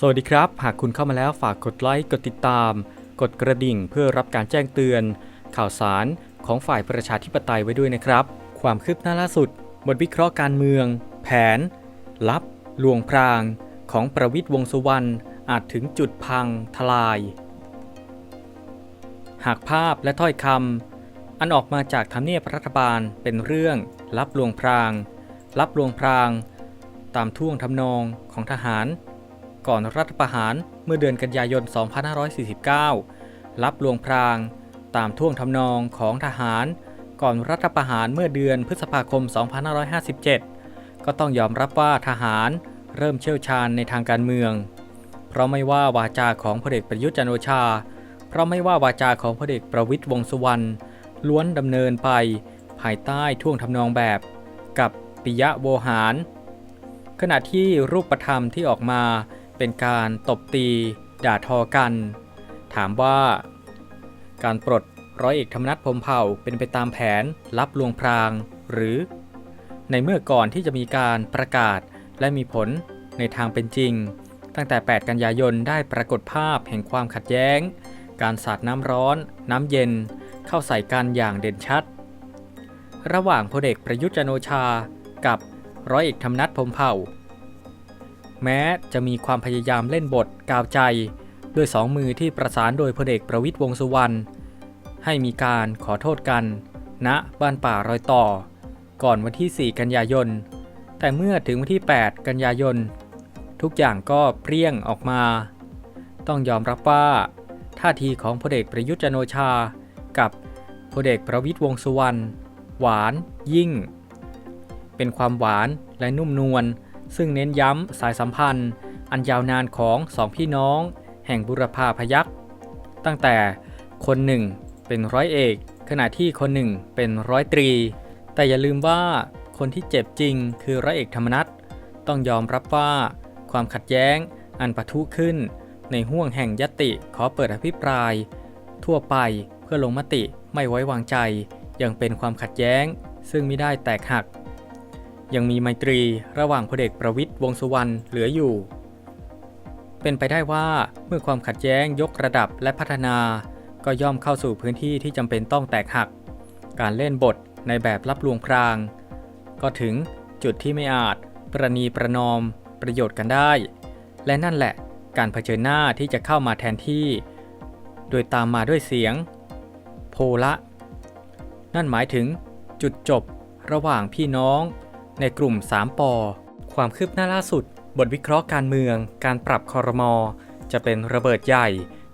สวัสดีครับ หากคุณเข้ามาแล้วฝากกดไลค์ กดติดตาม กดกระดิ่งเพื่อรับการแจ้งเตือน ข่าวสารของฝ่ายประชาธิปไตยไว้ด้วยนะครับ ความคืบหน้าล่าสุด บทวิเคราะห์การเมือง แผน ลับ ลวงพราง ของประวิทย์วงษ์สุวรรณอาจถึงจุดพังทลาย หากภาพและถ้อยคำอันออกมาจากทำเนียบรัฐบาลเป็นเรื่อง ลับลวงพราง ลับลวงพราง ตามท่วงทำนองของทหาร ก่อนรัฐประหารเมื่อเดือนกันยายน 2549 รับลวงพราง ตามท่วงทำนองของทหาร ก่อนรัฐประหารเมื่อเดือนพฤษภาคม 2557 ก็ต้องยอมรับว่าทหารเริ่มเชี่ยวชาญในทางการเมือง เพราะไม่ว่าวาจาของพลเอกประยุทธ์จันโอชา เพราะไม่ว่าวาจาของพลเอกประวิตยวงสุวรรณล้วนดำเนินไป ภายใต้ท่วงทำนองแบบ กับปิยะโวหาร ขณะที่รูปธรรมที่ออกมา เป็นการตบตี ด่าทอกัน ถามว่า การปลดร้อยเอกธรรมนัฐพรมเผ่าเป็นไปตามแผนรับลวงพราง หรือ ในเมื่อก่อนที่จะมีการประกาศและมีผลในทางเป็นจริง ตั้งแต่ 8 กันยายนได้ปรากฏภาพแห่งความขัดแย้ง การสาดน้ำร้อน น้ำเย็น เข้าใส่กันอย่างเด่นชัด ระหว่างพลเอกประยุทธ์จันโอชา กับร้อยเอกธรรมนัฐพรมเผ่า แม้จะมีความพยายามเล่นบทกาวใจ ด้วยสองมือที่ประสานโดยพลเอกประวิตยวงสุวรรณให้มีการขอโทษกัน ณบ้านป่ารอยต่อ ก่อนวันที่ 4 กันยายน แต่เมื่อถึงวันที่ 8 กันยายน ทุกอย่างก็เปรี้ยงออกมา ต้องยอมรับว่า ท่าทีของพลเอกประยุทธ์จันโอชา กับพลเอกประวิตยวงสุวรรณหวานยิ่ง เป็นความหวานและนุ่มนวล ซึ่งเน้นย้ำสายสัมพันธ์ อันยาวนานของสองพี่น้อง แห่งบุรพาพยัคฆ์ตั้งแต่คนหนึ่งเป็นร้อยเอก ขณะที่คนหนึ่งเป็นร้อยตรี แต่อย่าลืมว่าคนที่เจ็บจริงคือร้อยเอกธรรมนัฐต้องยอมรับว่าความขัดแย้งอันปะทุขึ้น ในห่วงแห่งยติขอเปิดอภิปราย ทั่วไปเพื่อลงมติไม่ไว้วางใจ ยังเป็นความขัดแย้ง ซึ่งไม่ได้แตกหัก ยังมีไมตรีระหว่างพลเอกประวิตยวงษ์สุวรรณเหลืออยู่ เป็นไปได้ว่าเมื่อความขัดแย้งยกระดับและพัฒนา ก็ย่อมเข้าสู่พื้นที่ที่จำเป็นต้องแตกหัก การเล่นบทในแบบรับลวงพราง ก็ถึงจุดที่ไม่อาจประนีประนอมประโยชน์กันได้ และนั่นแหละการเผชิญหน้าที่จะเข้ามาแทนที่ โดยตามมาด้วยเสียง โพละ นั่นหมายถึงจุดจบระหว่างพี่น้อง ในกลุ่ม 3ปอความคืบหน้าล่าสุด บทวิเคราะห์การเมือง การปรับคอรมอจะเป็นระเบิดใหญ่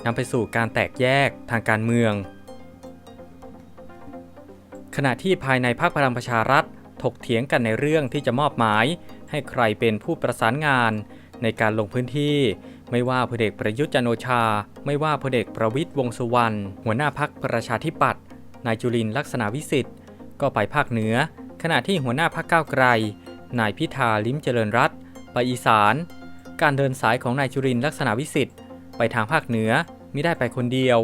นำไปสู่การแตกแยกทางการเมือง ขณะที่ภายในพรรคพลังประชารัฐ ถกเถียงกันในเรื่องที่จะมอบหมาย ให้ใครเป็นผู้ประสานงาน ในการลงพื้นที่ ไม่ว่าพลเอกประยุทธ์จันโอชา ไม่ว่าพลเอกประวิตยวงสุวรรณหัวหน้าพักประชาธิปัตย์นายจุลินลักษณะวิสิทธิ์ก็ไปภาคเหนือ ขณะที่หัวหน้าพักก้าวไกล นายพิธาลิ้มเจริญรัตไปอีสาน การเดินสายของนายจุรินลักษณะวิสิทธิ์ไปทางภาคเหนือมิได้ไปคนเดียว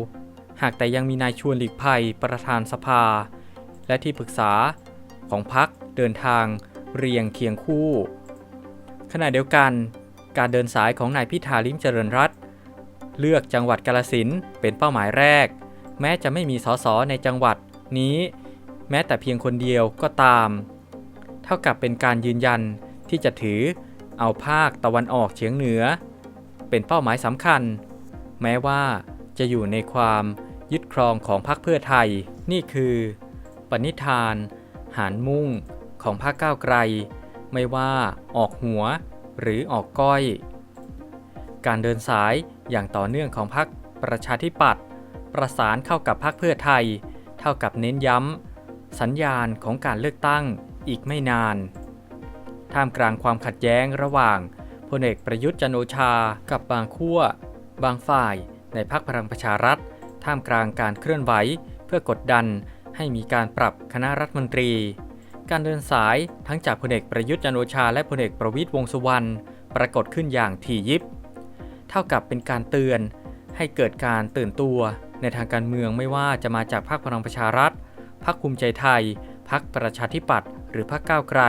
หากแต่ยังมีนายชวนหลีกภัยประธานสภา และที่ปรึกษาของพักเดินทางเรียงเคียงคู่ ขณะเดียวกัน การเดินสายของนายพิธาลิ้มเจริญรัตเลือกจังหวัดกาลสินเป็นเป้าหมายแรก แม้จะไม่มีสสในจังหวัดนี้ แม้แต่เพียงคนเดียวก็ตาม เท่ากับเป็นการยืนยันที่จะถือเอาภาคตะวันออกเฉียงเหนือ เป็นเป้าหมายสำคัญ แม้ว่าจะอยู่ในความยึดครองของพรรคเพื่อไทย นี่คือ ปณิธาน หารมุ่งของพรรคก้าวไกล ไม่ว่าออกหัวหรือออกก้อย การเดินสายอย่างต่อเนื่องของพรรคประชาธิปัตย์ประสานเข้ากับพรรคเพื่อไทย เท่ากับเน้นย้ำ สัญญาณของการเลือกตั้งอีกไม่นาน ท่ามกลางความขัดแย้งระหว่างพลเอกประยุทธ์จันโอชา กับบางขั้ว บางฝ่าย ในพรรคพลังประชารัฐ ท่ามกลางการเคลื่อนไหวเพื่อกดดันให้มีการปรับคณะรัฐมนตรี การเดินสายทั้งจากพลเอกประยุทธ์จันโอชา และพลเอกประวิตยวงษ์สุวรรณปรากฏขึ้นอย่างถี่ยิบ เท่ากับเป็นการเตือนให้เกิดการตื่นตัวในทางการเมืองไม่ว่าจะมาจากพรรคพลังประชารัฐ พรรคภูมิใจไทย พรรคประชาธิปัตย์หรือพรรคก้าวไกล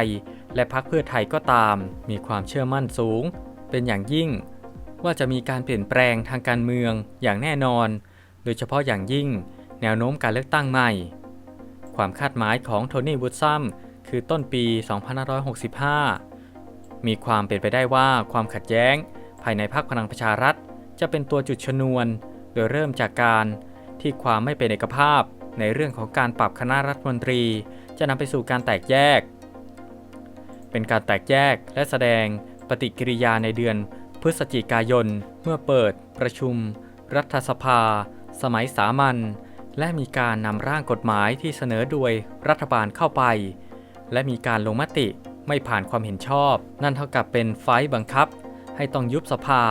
และพรรคเพื่อไทยก็ตาม มีความเชื่อมั่นสูง เป็นอย่างยิ่งวว่าจะมีการเปลี่ยนแปลงทางการเมืองอย่างแน่นอน โดยเฉพาะอย่างยิ่ง แนวโน้มการเลือกตั้งใหม่ ความคาดหมายของโทนี่วูดซัมคือต้นปี 2565 มีความเป็นไปได้ว่าความขัดแย้ง ภายในพรรคพลังประชารัฐ จะเป็นตัวจุดชนวน โดยเริ่มจากการที่ความไม่เป็นเอกภาพ ในเรื่องของการปรับคณะรัฐมนตรี จะนำไปสู่การแตกแยก เป็นการแตกแยกและแสดงปฏิกิริยาในเดือนพฤศจิกายน เมื่อเปิดประชุม รัฐสภา สมัยสามัญและมีการนำร่างกฎหมายที่เสนอโดยรัฐบาลเข้าไป และมีการลงมติไม่ผ่านความเห็นชอบ นั่นเท่ากับเป็นไฟบังคับ ให้ต้องยุบสภา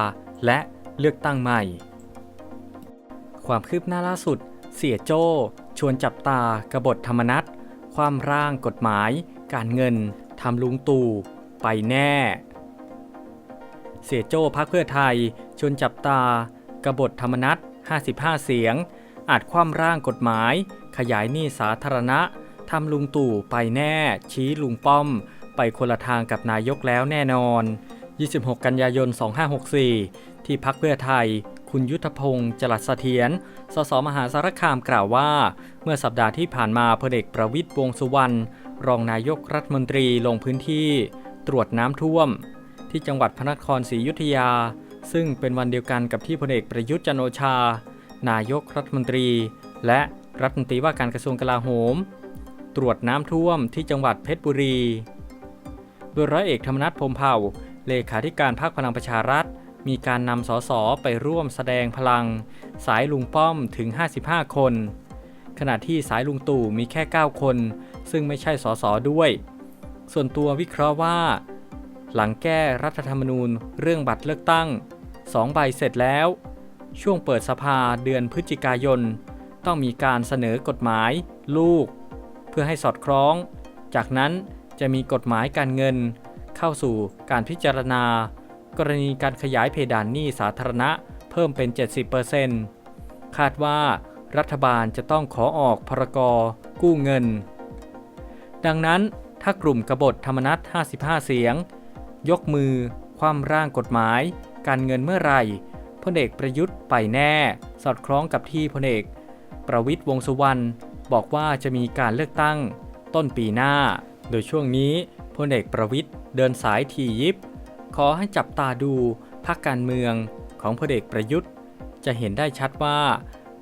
และเลือกตั้งใหม่ ความคืบหน้าล่าสุด เสียโจ้ ชวนจับตากบฏธรรมนัตความร่างกฎหมาย การเงินทำลุงตู่ไปแน่ เสียโจ้พักเพื่อไทย ชวนจับตากบฏธรรมนัต55 เสียง อาจคว่ำร่างกฎหมาย ขยายหนี้สาธารณะทำลุงตู่ไปแน่ ชี้ลุงป้อม ไปคนละทางกับนายกแล้วแน่นอน 26 กันยายน 2564 ที่พักเพื่อไทย คุณยุทธพงศ์จรัสเสถียร สสมหาสารคามกล่าวว่า เมื่อสัปดาห์ที่ผ่านมาพลเอกประวิตยวงสุวรรณ รองนายกรัฐมนตรีลงพื้นที่ ตรวจน้ำท่วม ที่จังหวัดพระนครศรีอยุธยา ซึ่งเป็นวันเดียวกันกับที่พลเอกประยุทธ์จันโอชา นายกรัฐมนตรี และรัฐมนตรีว่าการกระทรวงกลาโหม ตรวจน้ำท่วมที่จังหวัดเพชรบุรี โดยร้อยเอกธรรมนัฐพรมเผ่าเลขาธิการพรรคพลังประชารัฐ มีการนำสสไปร่วมแสดงพลัง สายลุงป้อมถึง 55 คน ขณะที่สายลุงตู่มีแค่ 9 คน ซึ่งไม่ใช่สสด้วย ส่วนตัววิเคราะห์ว่า หลังแก้รัฐธรรมนูญเรื่องบัตรเลือกตั้ง2ใบเสร็จแล้ว ช่วงเปิดสภาเดือนพฤศจิกายน ต้องมีการเสนอกฎหมาย ลูก เพื่อให้สอดคล้อง จากนั้นจะมีกฎหมายการเงิน เข้าสู่การพิจารณา กรณีการขยายเพดานหนี้สาธารณะเพิ่มเป็น 70%คาดว่ารัฐบาลจะต้องขอออกพรกรกู้เงิน ดังนั้นถ้ากลุ่มกบฏธรรมนัต55 เสียง ยกมือ ความร่างกฎหมาย การเงินเมื่อไหร่พลเอกประยุทธ์ไปแน่ สอดคล้องกับที่พลเอก ประวิตยวงษ์สุวรรณบอกว่าจะมีการเลือกตั้งต้นปีหน้า โดยช่วงนี้พลเอกประวิตยเดินสายทียิบ ขอให้จับตาดูพรรคการเมืองของพลเอกประยุทธ์ จะเห็นได้ชัดว่า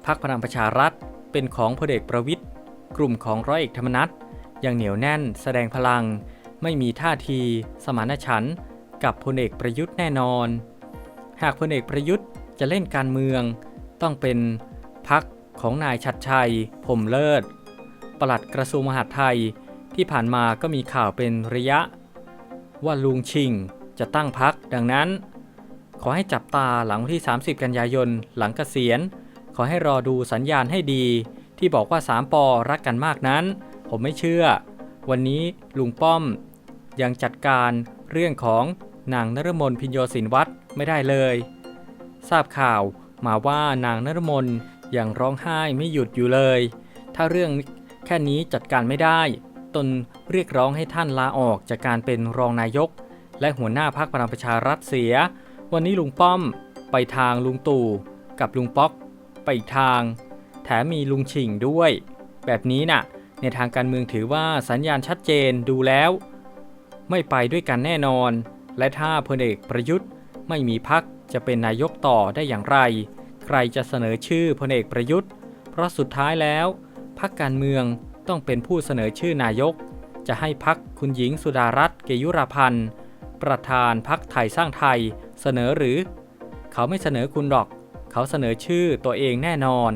พรรคพลังประชารัฐเป็นของพลเอกประวิตยกลุ่มของร้อยเอกธรรมนัฐยังเหนียวแน่นแสดงพลัง ไม่มีท่าทีสมานฉันท์กับพลเอกประยุทธ์แน่นอน หากพลเอกประยุทธ์จะเล่นการเมือง ต้องเป็นพักของนายชัดชัยพรหมเลิศปลัดกระทรวงมหาดไทยที่ผ่านมาก็มีข่าวเป็นระยะ ว่าลุงชิง จะตั้งพัก ดังนั้น ขอให้จับตาหลังวันที่ 30 กันยายน หลังเกษียณ ขอให้รอดูสัญญาณให้ดี ที่บอกว่า 3ปอรักกันมากนั้น ผมไม่เชื่อ วันนี้ลุงป้อม ยังจัดการเรื่องของนางนรมนพิญโยศินวัตรไม่ได้เลย ทราบข่าวมาว่านางนรมนยังร้องไห้ไม่หยุดอยู่เลย ถ้าเรื่องแค่นี้จัดการไม่ได้ ตนเรียกร้องให้ท่านลาออกจากการเป็นรองนายก และหัวหน้าพรรคพลังประชารัฐเสีย วันนี้ลุงป้อม ไปทางลุงตู่กับลุงป๊อก ไปอีกทาง แถมมีลุงชิงด้วย แบบนี้น่ะ ในทางการเมืองถือว่าสัญญาณชัดเจนดูแล้ว ไม่ไปด้วยกันแน่นอน และถ้าพลเอกประยุทธ์ไม่มีพักจะเป็นนายกต่อได้อย่างไร ใครจะเสนอชื่อพลเอกประยุทธ์ เพราะสุดท้ายแล้วพักการเมืองต้องเป็นผู้เสนอชื่อนายก จะให้พักคุณหญิงสุดารัตน์เกยุราพันธ์ ประธานพักไทยสร้างไทย เสนอหรือ เขาไม่เสนอคุณหรอก เขาเสนอชื่อตัวเองแน่นอน